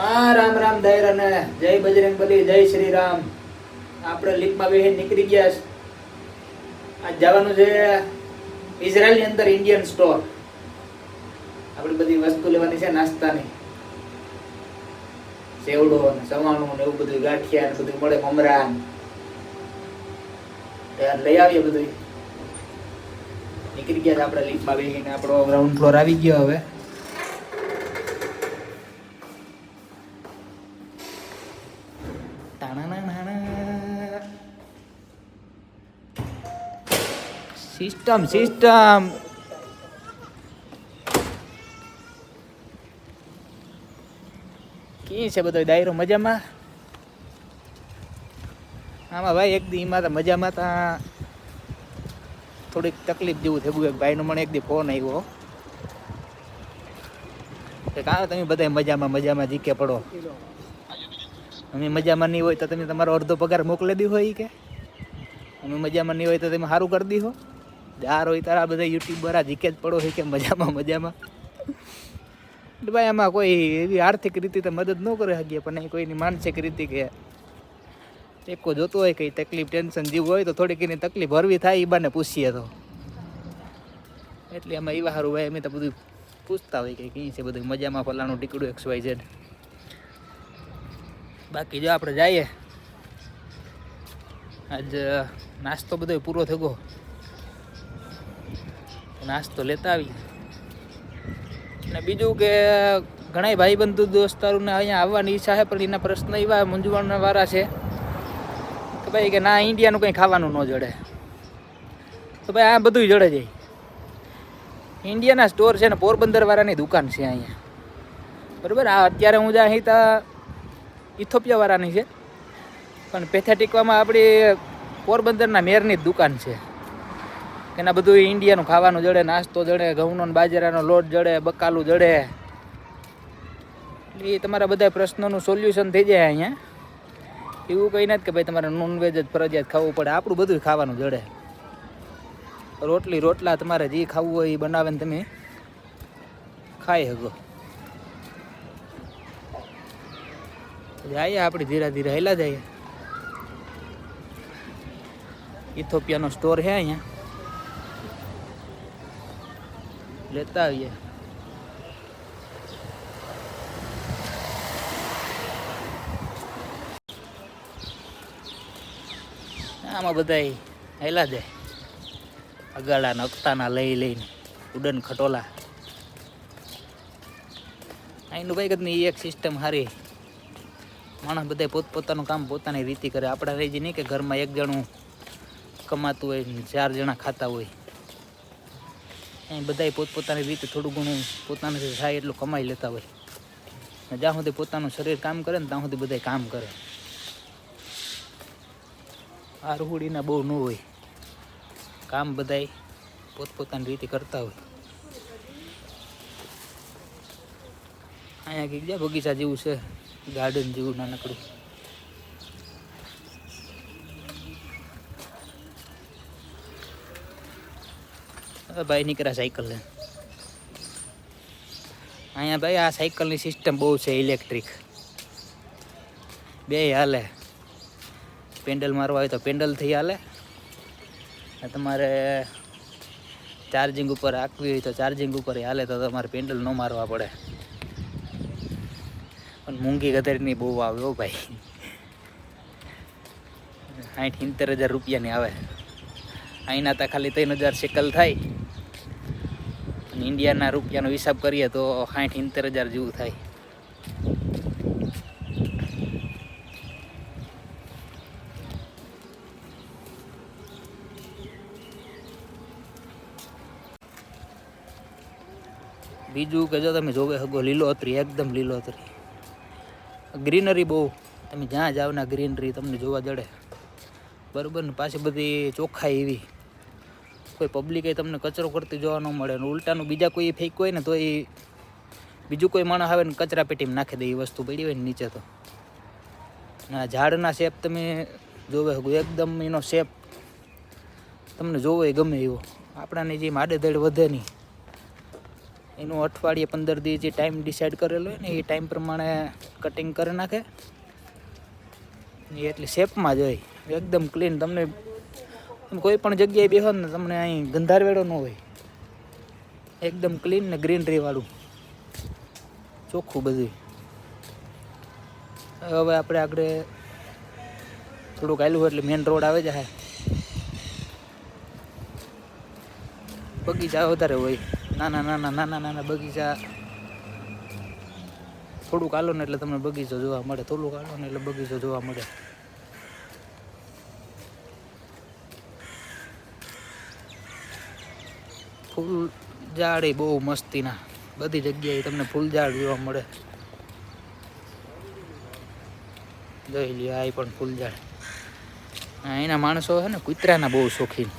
હા, રામ રામ, દાયરા ને જય બજરંગ બલી, જય શ્રી રામ આપણે લીપમાં બેહીને નીકળી ગયા છે. આજ જવાનું છે ઇઝરાયલની અંદર ઇન્ડિયન સ્ટોર. આપણી બધી વસ્તુ લેવાની છે નાસ્તાની. સેવડો ને સવાણું ને એવું બધું ગાંઠિયા ને બધું મળે મમરા. લઈ આવીએ બધું નીકળી ગયા આપણે લીપમાં બેહીને. આપણો ગ્રાઉન્ડ ફ્લોર આવી ગયો હવે. સિસ્ટમ સિસ્ટમ કી છે બધો ડાયરો? મજામાં? આમાં ભાઈ એક દી એમાં મજામાં તા. થોડીક તકલીફ જેવું થયું એક ભાઈનો મને એક દી ફોન આવ્યો કે કાં તમે બધા મજામાં મજામાં જીકે પડો. અમે મજામાં નહીં હોય તો તમે તમારો અડધો પગાર મોકલી દીધો હોય કે? અમે મજામાં નહીં હોય તો તમે સારું કરી દીધો? દાર હોય તારા બધા યુટ્યુબર આ જીકે જ પડો હોય કે મજામાં મજામાં? એટલે ભાઈ આમાં કોઈ એવી આર્થિક રીતે તો મદદ ન કરી શકીએ, પણ કોઈની માનસિક રીતે કે એકો જોતો હોય કંઈ તકલીફ, ટેન્શન જેવું હોય તો થોડીક એની તકલીફ હરવી થાય એ બાને પૂછીએ તો. એટલે એમાં એવા સારું ભાઈ અમે તો બધું પૂછતા હોય કે કઈ છે બધું, મજામાં ફલાણું ટીકડું એક્સ વાય ઝેડ બાકી જો આપણે જઈએ. આજ નાસ્તો બધો પૂરો થઈ ગયો. નાસ્તો લેતા આવી અને બીજું કે ઘણા ભાઈ બંધુ દોસ્તારોને અહીંયા આવવાની ઈચ્છા છે, પણ એના પ્રશ્ન એવા મૂંઝવણના વાળા છે કે ભાઈ કે ના, ઇન્ડિયાનું કંઈ ખાવાનું ન જડે. તો ભાઈ આ બધું જડે જાય. ઇન્ડિયાના સ્ટોર છે ને પોરબંદર વાળાની દુકાન છે અહીંયા. બરાબર? આ અત્યારે હું જ્યાં અહીં ત્યાં ઇથોપિયા વાળાની છે. પણ પેથેટિકવામાં આપણી પોરબંદરના મેરની જ દુકાન છે. એના બધું ઇન્ડિયાનું ખાવાનું જડે, નાસ્તો જડે, ઘઉંનો બાજરાનો લોટ જડે, બકાલું જડે. એટલે એ તમારા બધા પ્રશ્નોનું સોલ્યુશન થઈ જાય અહીંયા. એવું કંઈ નથી કે ભાઈ તમારે નોનવેજ જ ફરજિયાત ખાવું પડે. આપણું બધું ખાવાનું જડે. રોટલી રોટલા તમારે જે ખાવું હોય એ બનાવે ને તમે ખાઈ શકો. જઈએ આપણે ધીરે ધીરે હેલા જઈએ. ઇથોપિયાનો સ્ટોર છે અહીંયા. લેતા આવીએ. આમાં બધા હેલા જાય. અગાડા નકતાના લઈ લઈને ઉડન ખટોલા. અહીંનું ભાઈ કદની એક સિસ્ટમ સારી. માણસ બધા પોતપોતાનું કામ પોતાની રીતે કરે. આપણા જ નહીં કે ઘરમાં એક જણું કમાતું હોય ચાર જણા ખાતા હોય. એ બધાય પોતપોતાની રીતે થોડું ઘણું પોતાનાથી થાય એટલું કમાઈ લેતા હોય. ને જ્યાં સુધી પોતાનું શરીર કામ કરે ને ત્યાં સુધી બધા કામ કરે. આ રૂહડીના બહુ ન હોય. કામ બધાય પોતપોતાની રીતે કરતા હોય. અહીંયા કંઈક બગીચા જેવું છે. ગાર્ડન જેવું નાનકડું. ભાઈ નીકળ્યા સાયકલ લઈને. અહીંયા ભાઈ આ સાયકલની સિસ્ટમ બહુ છે ઇલેક્ટ્રિક બે હાલે. પેન્ડલ મારવા હોય તો પેન્ડલથી હાલે. અને તમારે ચાર્જિંગ ઉપર રાખવી હોય તો ચાર્જિંગ ઉપર હાલે તો તમારે પેન્ડલ ન મારવા પડે. મૂંગી ગધેરની બહુ આવે હો ભાઈ. સાઠ સિત્તેર હજાર રૂપિયાની આવે. અહીંના તો ખાલી ત્રણ હજાર શેકલ થાય. અને ઇન્ડિયાના રૂપિયાનો હિસાબ કરીએ તો સાઠ સિત્તેર હજાર જેવું થાય. બીજું કે જો તમે જોવે હગો લીલોતરી એકદમ લીલોતરી ગ્રીનરી બહુ. તમે જ્યાં જાઓ ને ગ્રીનરી તમને જોવા જડે. બરાબર ને? પાછી બધી ચોખ્ખાઈ એવી. કોઈ પબ્લિકે તમને કચરો કરતી જોવા ન મળે ને ઉલટાનું બીજા કોઈ ફેંક હોય ને તો એ બીજું કોઈ માણસ આવે ને કચરા પેટીમાં નાખી દે એ વસ્તુ પડી હોય ને નીચે તો. આ ઝાડના શેપ તમે જોવે એકદમ એનો શેપ તમને જોવો એ ગમે એવો. આપણાને જે આડેધડ વધે નહીં. એનું અઠવાડિયે પંદર દિવસ જે ટાઈમ ડિસાઈડ કરેલો હોય ને એ ટાઈમ પ્રમાણે કટિંગ કરી નાખે. એટલી શેપમાં જ હોય. એકદમ ક્લીન તમને કોઈ પણ જગ્યાએ બેહો ને તમને અહીં ગંધારવેડો ન હોય. એકદમ ક્લીન ને ગ્રીનરી વાળું. ચોખ્ખું બધું હવે આપણે આગળ થોડુંક આવેલું એટલે મેઇન રોડ આવે છે. બગીચા વધારે હોય. નાના નાના નાના નાના બગીચા. થોડુંક આલો ને એટલે તમને બગીચો જોવા મળે, થોડુંક આલો ને એટલે બગીચો જોવા મળે. ફૂલ ઝાડ બહુ મસ્તીના, બધી જગ્યાએ તમને ફૂલ ઝાડ જોવા મળે. જોઈ લ્યો, આ પણ ફૂલ ઝાડ એના માણસો છે ને, કૂતરાના બહુ શોખીન.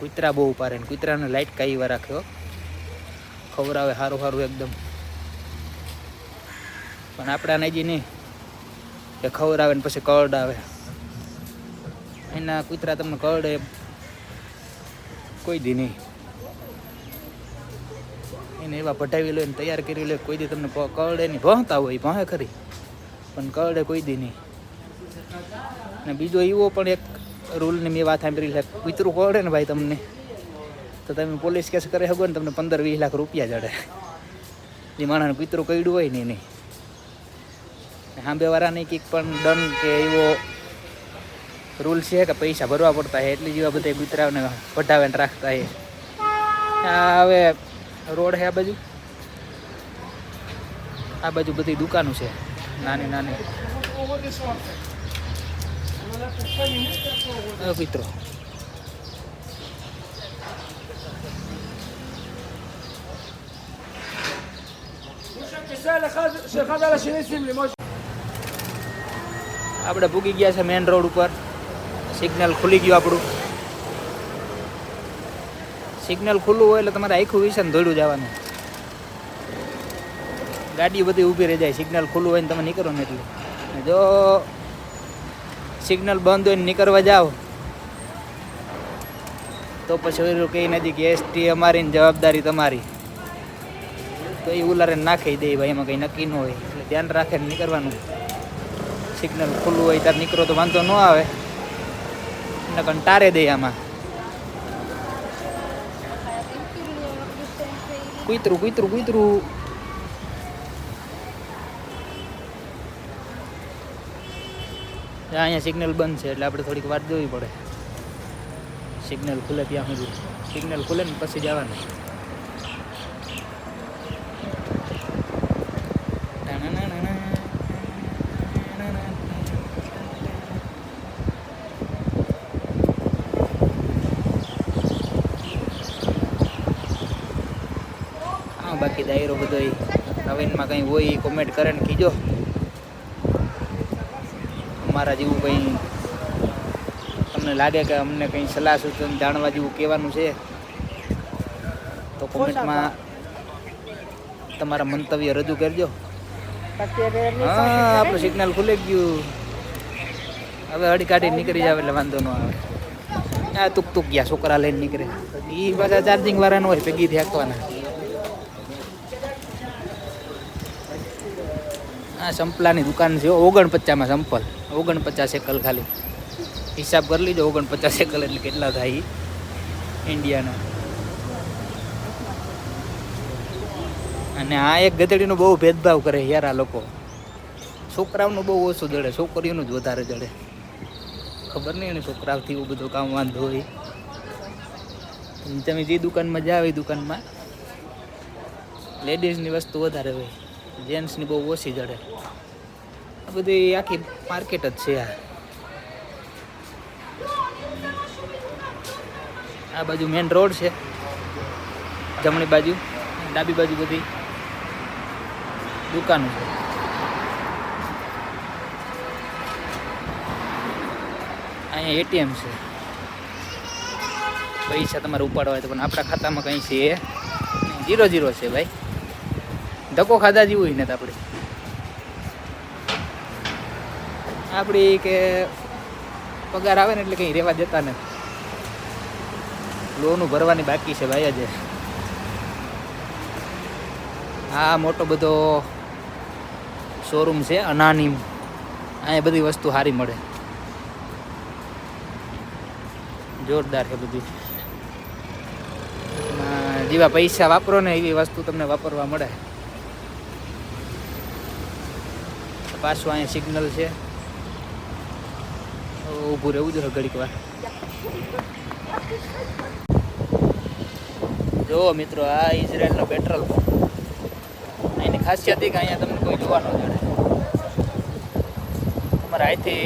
કૂતરા બહુ પારે કૂતરાને લાઈટ કાઈવા રાખ્યો ખવડાવે સારું સારું એકદમ. પણ આપણા નજી નહીં. કે ખવડાવે ને પછી કરડ આવે એના કૂતરા તમને કરડે કોઈ દી નહીં. એને એવા પટાવી લો તૈયાર કરી લે, કોઈ દી તમને કળડે નહીં. ભણતા હોય ભણે ખરી. પણ કરડે કોઈ દી નહીં. અને બીજો એવો પણ એક રૂલની મેં વાત સાંભળી છે. કૂતરું કરડે ને ભાઈ તમને. તો તમે પોલીસ કેસ કરી શકો ને તમને પંદર વીસ લાખ રૂપિયા જડે જે માણસને કૂતરું કઈડું હોય ને નહીં સાંભેવાળાની કંઈક પણ દંડ કે એવો રૂલ છે કે પૈસા ભરવા પડતા છે એટલી જેવા બધા કૂતરાઓને ભટાવીને રાખતા છે આ હવે રોડ છે આ બાજુ આ બાજુ બધી દુકાનો છે નાની નાની કૂતરો આપણે ભૂગી ગયા છે મેઇન રોડ ઉપર. સિગ્નલ ખુલી ગયું આપણું. સિગ્નલ ખુલ્લું હોય એટલે તમારે આખું વિશન ધોડું જવાનું. ગાડી બધી ઊભી રહી જાય. સિગ્નલ ખુલ્લું હોય ને તમે નીકળો ને એટલે. જો સિગ્નલ બંધ હોય નીકળવા જાઓ, તો પછી કંઈ નથી કે એસટી અમારી જવાબદારી તમારી. તો એ ઉલારે નાખી દે, ભાઈ, એમાં કંઈ નક્કી ન હોય. એટલે ધ્યાન રાખે નીકળવાનું. સિગ્નલ ખુલ્લું હોય ત્યારે નીકળો તો વાંધો ન આવે. ને કંટારે દે આમાં. કૂતરું કૂતરું કૂતરું. અહીંયા સિગ્નલ બંધ છે, એટલે આપણે થોડીક વાર જોવી પડે. સિગ્નલ ખુલે ત્યાં સુધી. સિગ્નલ ખુલે ને પછી જવાનું. બાકી દાયરો બધો નવીનમાં કંઈ હોય એ કોમેન્ટ કરે ને કીજો. અમારા જેવું કંઈ તમને લાગે કે અમને કંઈ સલાહ સૂચન જાણવા જેવું કહેવાનું છે તો કોમેન્ટમાં તમારા મંતવ્ય રજૂ કરજો. હા આપણું સિગ્નલ ખુલી ગયું. હવે હડી કાઢી નીકળી જાવ એટલે વાંધો ન આવે. આ તુક તુક ગયા છોકરા લઈને નીકળે. એ પાછા ચાર્જિંગ વાળા ન હોય ભેગી થાકવાના આ સંપલાની દુકાન છે ઓગણપચાસમાં સંપલ. ઓગણપચાસ એકલ ખાલી. હિસાબ કરી લીધો ઓગણપચાસ એકલ એટલે કેટલા થાય ઇન્ડિયાના. અને આ એક ગધેડીનો બહુ ભેદભાવ કરે યાર આ લોકો. છોકરાઓનું બહુ ઓછું જડે, છોકરીઓનું જ વધારે જડે. ખબર નહીં એને છોકરાઓથી એવું બધું કામ વાંધો હોય. તમે જે દુકાનમાં જાવ એ દુકાનમાં, લેડીઝની વસ્તુ વધારે હોય. જેન્ટ્સની બહુ ઓછી જડે. આ બધી આખી માર્કેટ જ છે આ. આ બાજુ મેન રોડ છે. જમણી બાજુ, ડાબી બાજુ બધી દુકાનો છે. અહીંયા એટીએમ છે. પૈસા તમારે ઉપાડવા હોય તો પણ આપણા ખાતામાં કંઈ છે? ઝીરો જીરો છે ભાઈ. ધક્કો ખાધા જેવું હોય ને તો આપણે. આપણી કે પગાર આવે ને એટલે કંઈ રહેવા દેતા નથી. લોનું ભરવાની બાકી છે ભાઈ આજે. આ મોટો બધો શોરૂમ છે, અનાની. અહીંયા બધી વસ્તુ સારી મળે. જોરદાર છે બધી. જેવા પૈસા વાપરો ને એવી વસ્તુ તમને વાપરવા મળે. પાછું અહીંયા સિગ્નલ છે. ઊભું રહેવું જોઈએ ઘડીક વાર. જોવો મિત્રો, આ ઇઝરાયલનો પેટ્રોલ પંપ એની ખાસિયત કે અહીંયા તમને કોઈ જોવા ન જડે તમારે અહીંથી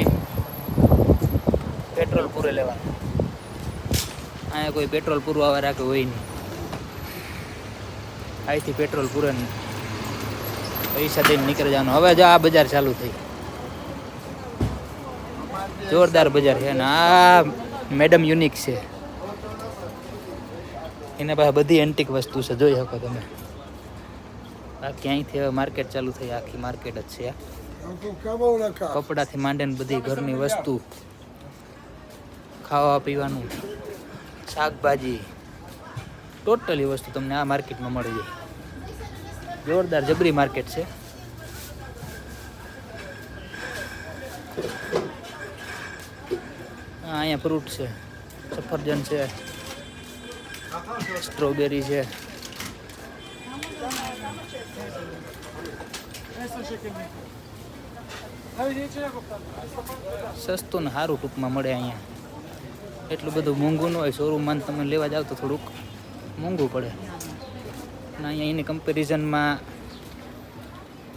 પેટ્રોલ પૂરે લેવાનું. અહીંયા કોઈ પેટ્રોલ પૂરવા રાખે હોય નહીં. અહીંથી પેટ્રોલ પૂરે પૈસા દઈને નીકળી જવાનું. હવે જો આ બજાર ચાલુ થઈ. જોરદાર બજાર છે અને આ મેડમ યુનિક છે. એના પાસે બધી એન્ટિક વસ્તુ છે, જોઈ શકો તમે. આ ક્યાંયથી હવે માર્કેટ ચાલુ થઈ, આખી માર્કેટ જ છે. કપડાથી માંડીને બધી ઘરની વસ્તુ. ખાવા પીવાનું, શાકભાજી. ટોટલી વસ્તુ તમને આ માર્કેટમાં મળી જાય. જોરદાર જબરી માર્કેટ છે. અહીંયા ફ્રૂટ છે, સફરજન છે સ્ટ્રોબેરી છે. સસ્તું ને સારું ટૂંકમાં મળે અહીંયા. એટલું બધું મોંઘું ન હોય શોરૂમમાં તમે લેવા જાવ તો થોડુંક મોંઘું પડે. અહીંયા એની કમ્પેરિઝનમાં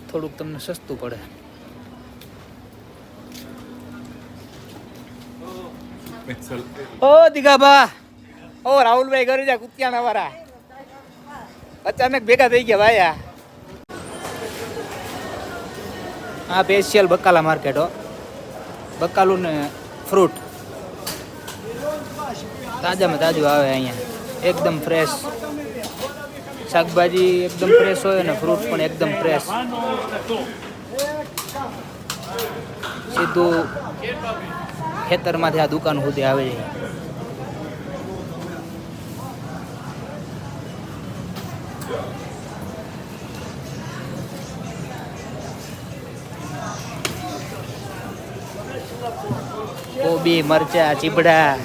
થોડુંક તમને સસ્તું પડે. ઓ દીઘાબા ઓ રાહુલભાઈ ઘરે જા, કુતિયાણા વાળા. અચાનક ભેગા થઈ ગયા ભાઈ આ. સ્પેશિયલ બકાલા માર્કેટ હો. બકાલું ને ફ્રૂટ તાજામાં તાજું આવે અહીંયા. એકદમ ફ્રેશ શાકભાજી એકદમ ફ્રેશ હોય અને ફ્રૂટ પણ એકદમ ફ્રેશ સીધું ખેતરમાંથી આ દુકાન સુધી આવે છે. કોબી, મરચા, ચીબડા,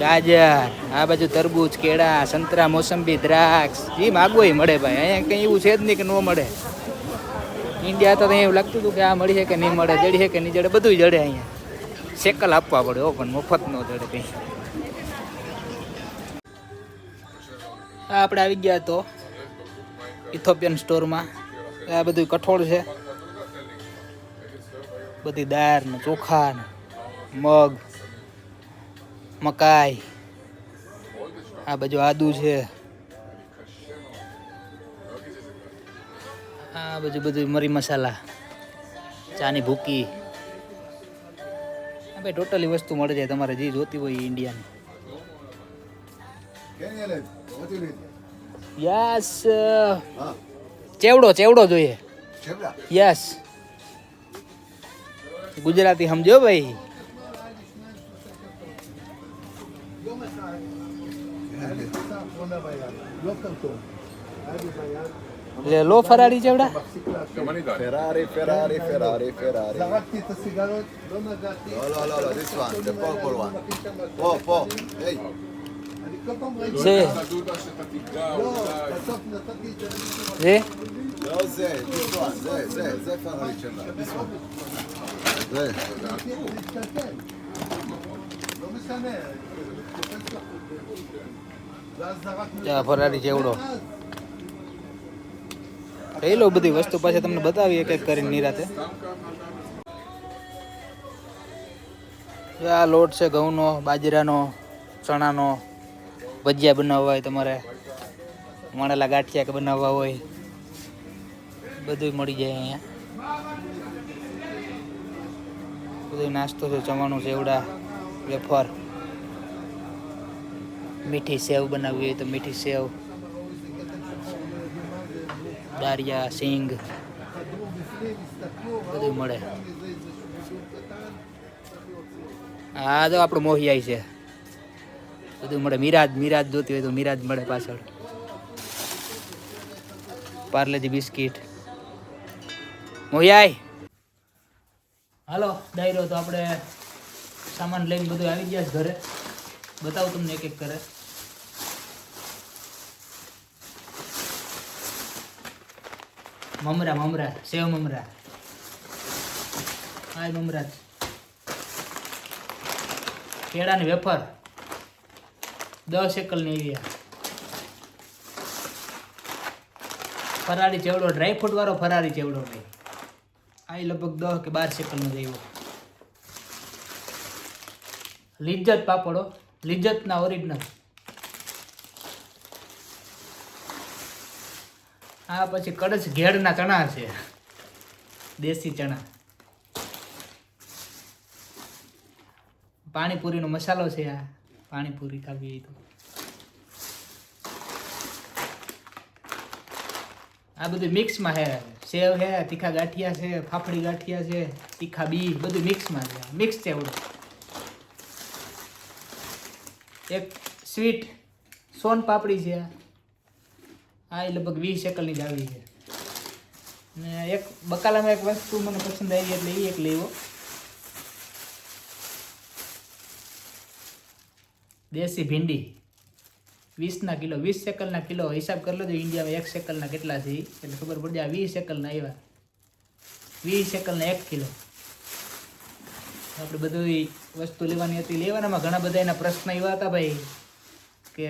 ગાજર, આ બાજુ તરબૂચ, કેળા, સંતરા, મોસંબી, દ્રાક્ષ, જે માગવો મળે ભાઈ. અહીંયા કંઈ એવું છે જ નહીં કે ન મળે. ઇન્ડિયા તો એવું લાગતું હતું કે આ મળી છે કે નહીં મળે, જડી છે કે નહીં જડે બધું જડે અહીંયા. સેકલ આપવા પડે ઓ પણ મફત ન જડે કંઈ. આપણે આવી ગયા તો ઇથોપિયન સ્ટોરમાં. આ બધું કઠોળ છે. બધી દાળ ને ચોખા ને મગ, મકાઈ. આ બાજુ આદુ છે. આ બાજુ બધું મરી મસાલા, ચાની ભૂકી. ભાઈ, ટોટલી વસ્તુ મળી જાય તમારે જે જોતી હોય ઇન્ડિયાની યસ ચેવડો ચેવડો જોઈએ. યસ ગુજરાતી સમજો ભાઈ. લે લો Le lo Ferrari Gevra? Ferrari, Ferrari, Ferrari, Ferrari. Davanti questa sigaretta, non andati. No, no, no, no, this one, the purple one. Po, po, hey. זה. זה? לא זה, זה, זה, זה פרארי שלה. זה. לא משנה. זה הזדרת... פרארי ג'אולו. લઈ લો બધી વસ્તુ પાસે તમને બતાવી એક એક કરીને નિરાતે આ લોટ છે ઘઉંનો, બાજરાનો, ચણાનો, ભજીયા બનાવવા હોય તમારે વણેલા ગાંઠિયા કે બનાવવા હોય બધું મળી જાય અહીંયા. બધું નાસ્તો છે ચવાણું સેવડા વેફર. મીઠી સેવ બનાવવી હોય તો મીઠી સેવ. દારિયા સિંગ બધું મળે. આ તો આપણો મોહિયાઈ છે. બધું મળે. મિરાજ મિરાજ જોતી હોય તો મિરાજ મળે પાછળ. પાર્લેજી બિસ્કિટ. મોહિયાઈ! હાલો, ડાયરો, તો આપણે સામાન લઈને બધું આવી ગયા છે ઘરે. બતાવું તમને એક એક કરે મમરા મમરા, સેવ મમરા. હાય મમરા કેળાની વેફર દસ એકલની એવી ફરારી ચેવડો ડ્રાયફ્રૂટ વાળો ફરારી ચેવડો ભાઈ આ લગભગ દસ કે બાર સેકલનો દેવો લિજ્જત પાપડો લિજ્જતના ઓરિજિનલ આ પછી કડચ ઘેડના ચણા છે. દેશી ચણા. પાણીપુરીનો મસાલો છે આ. પાણીપુરી ખાવી તો. આ બધું મિક્સમાં છે સેવ છે તીખા ગાંઠિયા છે, ફાફડી ગાંઠિયા છે, તીખા બી, બધું મિક્સમાં છે. મિક્સ છે એવું એક સ્વીટ સોન પાપડી છે. આ આ એ લગભગ વીસ એકલની જ આવી છે. ને એક બકાલામાં એક વસ્તુ મને પસંદ આવી એટલે એ એક લેવો. દેશી ભીંડી. વીસના કિલો, વીસ સેકલના કિલો હિસાબ કરી લો તો ઇન્ડિયામાં એક સેકલના કેટલા છે એટલે ખબર પડી જાય વીસ સેકલના આવ્યા. વીસ સેકલના એક કિલો. આપણે બધું વસ્તુ લેવાની હતી, લેવાનામાં ઘણા બધા એના પ્રશ્ન એવા હતા ભાઈ, કે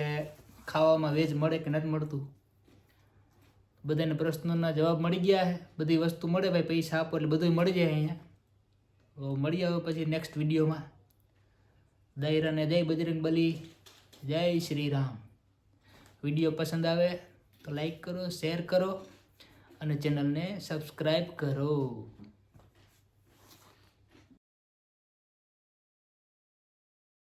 ખાવામાં વેજ મળે કે નથી મળતું? બધાને પ્રશ્નોના જવાબ મળી ગયા છે. બધી વસ્તુ મળે ભાઈ, પૈસા આપો એટલે બધું મળી જાય અહીંયા. મળી આવે પછી નેક્સ્ટ વિડીયોમાં. દૈરાને જય બજરંગ બલી, જય શ્રી રામ. વીડિયો પસંદ આવે તો લાઈક કરો શેર કરો અને ચેનલને સબસ્ક્રાઈબ કરો.